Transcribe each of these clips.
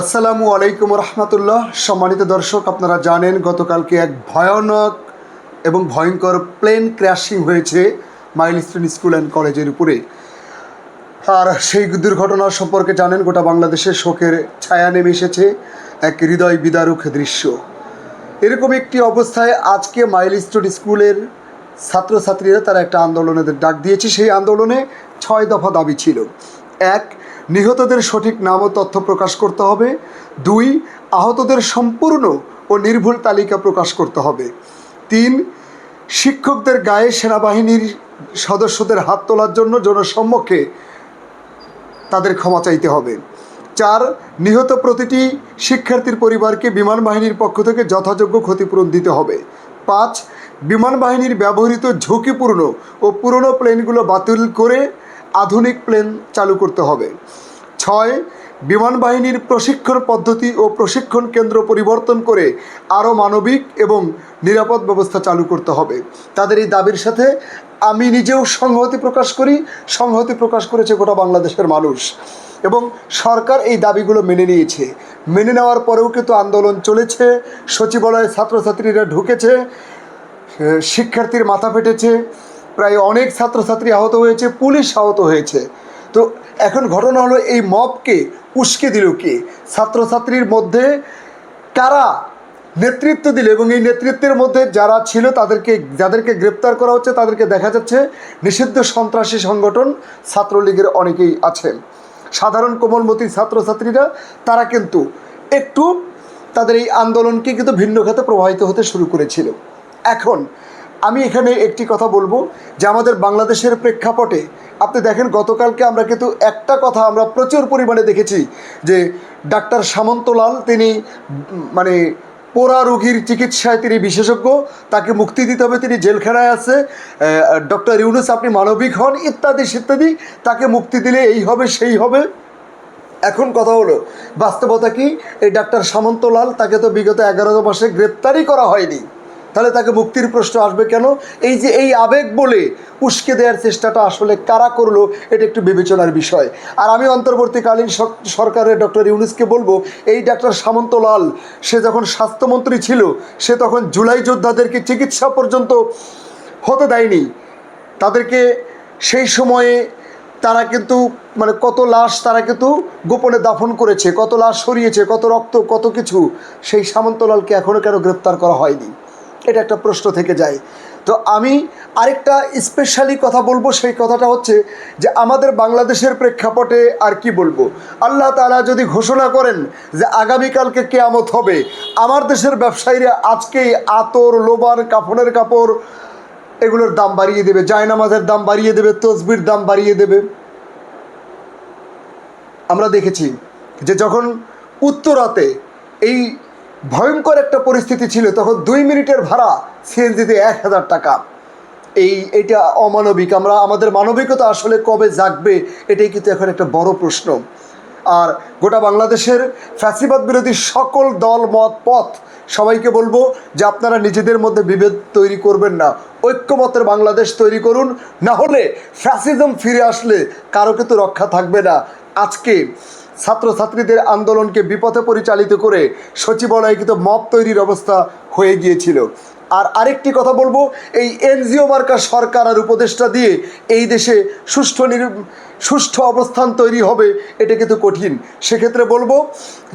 আসসালামু আলাইকুম রহমতুল্লাহ। সম্মানিত দর্শক, আপনারা জানেন গতকালকে এক ভয়ানক এবং ভয়ঙ্কর প্লেন ক্র্যাশিং হয়েছে মাইলস্টোন স্কুল অ্যান্ড কলেজের উপরে। আর সেই দুর্ঘটনা সম্পর্কে জানেন, গোটা বাংলাদেশের শোকের ছায়া নেমে এসেছে, এক হৃদয় বিদারক দৃশ্য। এরকম একটি অবস্থায় আজকে মাইলস্টোন স্কুলের ছাত্রছাত্রীরা তারা একটা আন্দোলনের ডাক দিয়েছে। সেই আন্দোলনে ছয় দফা দাবি ছিল। এক নিহতদের সঠিক নাম ও তথ্য প্রকাশ করতে হবে। দুই, আহতদের সম্পূর্ণ ও নির্ভুল তালিকা প্রকাশ করতে হবে। তিন, শিক্ষকদের গায়ে সেনাবাহিনীর সদস্যদের হাত তোলার জন্য জনসম্মুখে তাদের ক্ষমা চাইতে হবে। চার, নিহত প্রতিটি শিক্ষার্থীর পরিবারকে বিমান বাহিনীর পক্ষ থেকে যথাযোগ্য ক্ষতিপূরণ দিতে হবে। পাঁচ, বিমান বাহিনীর ব্যবহৃত ঝুঁকিপূর্ণ ও পুরনো প্লেনগুলো বাতিল করে আধুনিক প্লেন চালু করতে হবে। ছয়, বিমান বাহিনীর প্রশিক্ষণ পদ্ধতি ও প্রশিক্ষণ কেন্দ্র পরিবর্তন করে আরও মানবিক এবং নিরাপদ ব্যবস্থা চালু করতে হবে। তাদের এই দাবির সাথে আমি নিজেও সংহতি প্রকাশ করি, সংহতি প্রকাশ করেছে গোটা বাংলাদেশের মানুষ। এবং সরকার এই দাবিগুলো মেনে নিয়েছে। মেনে নেওয়ার পরেও কিন্তু আন্দোলন চলেছে, সচিবালয়ে ছাত্রছাত্রীরা ঢুকেছে, শিক্ষার্থীর মাথা ফেটেছে, প্রায় অনেক ছাত্রছাত্রী আহত হয়েছে, পুলিশ আহত হয়েছে। তো এখন ঘটনা হলো এই মবকে উস্কে দিল কে? ছাত্রছাত্রীর মধ্যে কারা নেতৃত্ব দিল? এবং এই নেতৃত্বের মধ্যে যারা ছিল তাদেরকে, যাদেরকে গ্রেপ্তার করা হচ্ছে তাদেরকে দেখা যাচ্ছে নিষিদ্ধ সন্ত্রাসী সংগঠন ছাত্রলীগের অনেকেই আছেন। সাধারণ কোমলমতি ছাত্রছাত্রীরা, তারা কিন্তু একটু তাদের এই আন্দোলনকে কিন্তু ভিন্ন খাতে প্রবাহিত হতে শুরু করেছিল। এখন আমি এখানে একটি কথা বলব যে আমাদের বাংলাদেশের প্রেক্ষাপটে আপনি দেখেন, গতকালকে আমরা কিন্তু একটা কথা আমরা প্রচুর পরিমাণে দেখেছি যে ডাক্তার সামন্তলাল তিনি মানে পোড়া রোগীর চিকিৎসায় তিনি বিশেষজ্ঞ, তাকে মুক্তি দিতে হবে, তিনি জেলখানায় আছে ডক্টর ইউনুস আপনি মানবিক হন, ইত্যাদি ইত্যাদি তাকে মুক্তি দিলে এই হবে, সেই হবে। এখন কথা হলো, বাস্তবতা কি? এই ডাক্তার সামন্তলাল তাকে তো বিগত এগারো মাসে গ্রেপ্তারই করা হয়নি। তাহলে তাকে মুক্তির প্রশ্ন আসবে কেন? এই যে এই আবেগ বলে উস্কে দেওয়ার চেষ্টাটা আসলে কারা করল, এটা একটু বিবেচনার বিষয়। আর আমি অন্তর্বর্তীকালীন সর- সরকারের ডক্টর ইউনুসকে বলব, এই ডাক্তার সামন্তলাল, সে যখন স্বাস্থ্যমন্ত্রী ছিল, সে তখন জুলাই যোদ্ধাদেরকে চিকিৎসা পর্যন্ত হতে দেয়নি। তাদেরকে সেই সময়ে তারা কিন্তু মানে কত লাশ তারা কিন্তু গোপনে দাফন করেছে, কত লাশ সরিয়েছে, কত রক্ত, কত কিছু, সেই সামন্তলালকে এখনও কেন গ্রেপ্তার করা হয়নি। এটা একটা প্রশ্ন থেকে যায়। তো আমি আরেকটা স্পেশালি কথা বলব, সেই কথাটা হচ্ছে যে আমাদের বাংলাদেশের প্রেক্ষাপটে আর কি বলব? আল্লাহ তাআলা যদি ঘোষণা করেন যে আগামীকালকে কেয়ামত হবে, আমার দেশের ব্যবসায়ীরা আজকেই আতর, লোবার, কাফনের কাপড় এগুলোর দাম বাড়িয়ে দেবে, জায়নামাজের দাম বাড়িয়ে দেবে, তসবির দাম বাড়িয়ে দেবে। আমরা দেখেছি যে যখন উত্তরাতে এই ভয়ঙ্কর একটা পরিস্থিতি ছিল, তখন দুই মিনিটের ভাড়া সিএনজিতে এক হাজার টাকা। এই, এটা অমানবিক, আমরা, আমাদের মানবিকতা আসলে কবে জাগবে, এটাই কিন্তু এখন একটা বড় প্রশ্ন। আর গোটা বাংলাদেশের ফ্যাসিবাদ বিরোধী সকল দল, মত, পথ, সবাইকে বলব যে আপনারা নিজেদের মধ্যে বিভেদ তৈরি করবেন না। ঐক্যমতের বাংলাদেশ তৈরি করুন, না হলে ফ্যাসিজম ফিরে আসলে কারও কিন্তু রক্ষা থাকবে না। আজকে ছাত্রছাত্রীদের আন্দোলনকে বিপথে পরিচালিত করে সচিবালয়ে কিন্তু মব তৈরির অবস্থা হয়ে গিয়েছিল। আর আরেকটি কথা বলব, এই এনজিও মার্কা সরকার আর উপদেষ্টা দিয়ে এই দেশে সুষ্ঠু সুষ্ঠু অবস্থান তৈরি হবে, এটা কিন্তু কঠিন। সেক্ষেত্রে বলব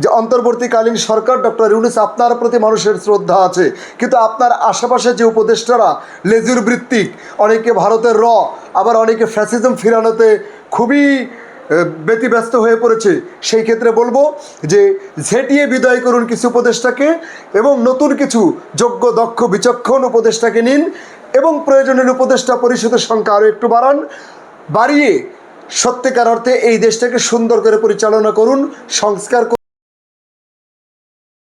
যে অন্তর্বর্তীকালীন সরকার ডক্টর ইউনুস আপনার প্রতি মানুষের শ্রদ্ধা আছে। কিন্তু আপনার আশেপাশে যে উপদেষ্টারা, লেজুর বৃত্তিক, অনেকে ভারতের র, আবার অনেকে ফ্যাসিজম ফিরানোতে খুবই ব্যতিব্যস্ত হয়ে পড়েছে। সেই ক্ষেত্রে বলব যে ঝেঁটিয়ে বিদায় করুন কিছু উপদেষ্টাকে এবং নতুন কিছু যোগ্য, দক্ষ, বিচক্ষণ উপদেষ্টাকে নিন এবং প্রয়োজনীয় উপদেষ্টা পরিষদের সংখ্যা আরও একটু বাড়ান, বাড়িয়ে সত্যিকার অর্থে এই দেশটাকে সুন্দর করে পরিচালনা করুন, সংস্কার